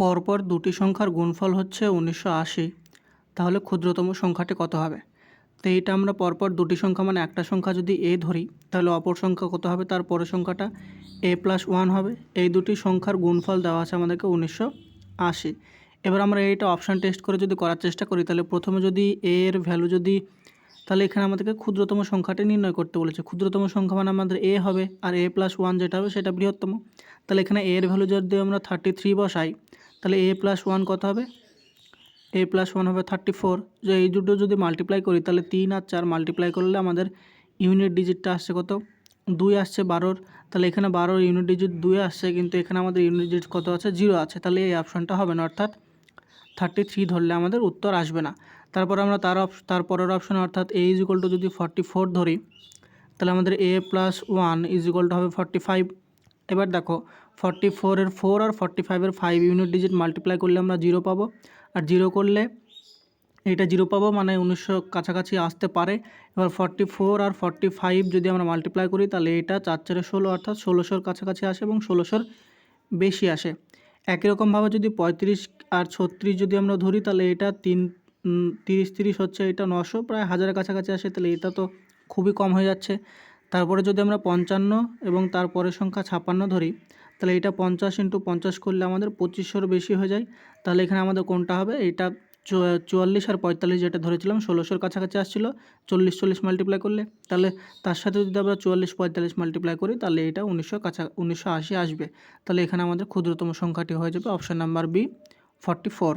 পরপর দুটি সংখ্যার গুণফল হচ্ছে উনিশশো আশি। তাহলে ক্ষুদ্রতম সংখ্যাটি কত হবে? তো এইটা আমরা পরপর দুটি সংখ্যা মানে একটা সংখ্যা যদি এ ধরি, তাহলে অপর সংখ্যা কত হবে? তার পরের সংখ্যাটা এ প্লাস ওয়ান হবে। এই দুটি সংখ্যার গুণফল দেওয়া আছে আমাদেরকে উনিশশো আশি। এবার আমরা এইটা অপশান টেস্ট করে যদি করার চেষ্টা করি, তাহলে প্রথমে যদি এ এর ভ্যালু যদি, তাহলে এখানে আমাদেরকে ক্ষুদ্রতম সংখ্যাটি নির্ণয় করতে বলেছে। ক্ষুদ্রতম সংখ্যা মানে আমাদের এ হবে আর এ প্লাস ওয়ান যেটা হবে সেটা বৃহত্তম। তাহলে এখানে এর ভ্যালু যদি আমরা থার্টি থ্রি বসাই তাহলে এ প্লাস ওয়ান কত হবে? এ প্লাস ওয়ান হবে থার্টি ফোর যে এই দুটো যদি মাল্টিপ্লাই করি, তাহলে তিন আর চার মাল্টিপ্লাই করলে আমাদের ইউনিট ডিজিটটা আসছে কত? দুই আসছে বারোর। তাহলে এখানে বারোর ইউনিট ডিজিট দুই আসছে, কিন্তু এখানে আমাদের ইউনিট ডিজিট কত আছে? জিরো আছে। তাহলে এই অপশানটা হবে না, অর্থাৎ থার্টি থ্রি ধরলে আমাদের উত্তর আসবে না। তারপর আমরা তার অপ, তার পরের অপশান অর্থাৎ এ ইজ ইকুয়াল টু যদি ফর্টি ফোর ধরি, তাহলে আমাদের A plus one is equal to হবে ফর্টি ফাইভ এবার দেখো ফর্টি ফোরের ফোর আর ফর্টি ফাইভের ফাইভ ইউনিট ডিজিট মাল্টিপ্লাই করলে আমরা জিরো পাবো। আর জিরো করলে এটা জিরো পাবো মানে উনিশশো কাছাকাছি আসতে পারে। এবার ফর্টি ফোর আর ফর্টি ফাইভ যদি আমরা মাল্টিপ্লাই করি, তাহলে এটা চার চারে ষোলো, অর্থাৎ ষোলোশোর কাছাকাছি আসে এবং ষোলোশোর বেশি আসে। একই রকমভাবে যদি পঁয়ত্রিশ আর ছত্রিশ যদি আমরা ধরি, তাহলে এটা তিন তিরিশ তিরিশ হচ্ছে এটা নশো, প্রায় হাজারের কাছাকাছি আসে, তাহলে এটা তো খুবই কম হয়ে যাচ্ছে। তারপরে যদি আমরা পঞ্চান্ন এবং তারপরের সংখ্যা ছাপ্পান্ন ধরি, তাহলে এটা পঞ্চাশ ইন্টু পঞ্চাশ করলে আমাদের পঁচিশশোর বেশি হয়ে যায়। তাহলে এখানে আমাদের কোনটা হবে? এটা চুয়াল্লিশ আর পঁয়তাল্লিশ যেটা ধরেছিলাম, ষোলোশোর কাছাকাছি আসছিল, চল্লিশ চল্লিশ মাল্টিপ্লাই করলে, তাহলে তার সাথে যদি আমরা চুয়াল্লিশ, পঁয়তাল্লিশ মাল্টিপ্লাই করি, তাহলে এটা উনিশশো কাছা, উনিশশো আশি আসবে। তাহলে এখানে আমাদের ক্ষুদ্রতম সংখ্যাটি হয়ে যাবে option number B forty four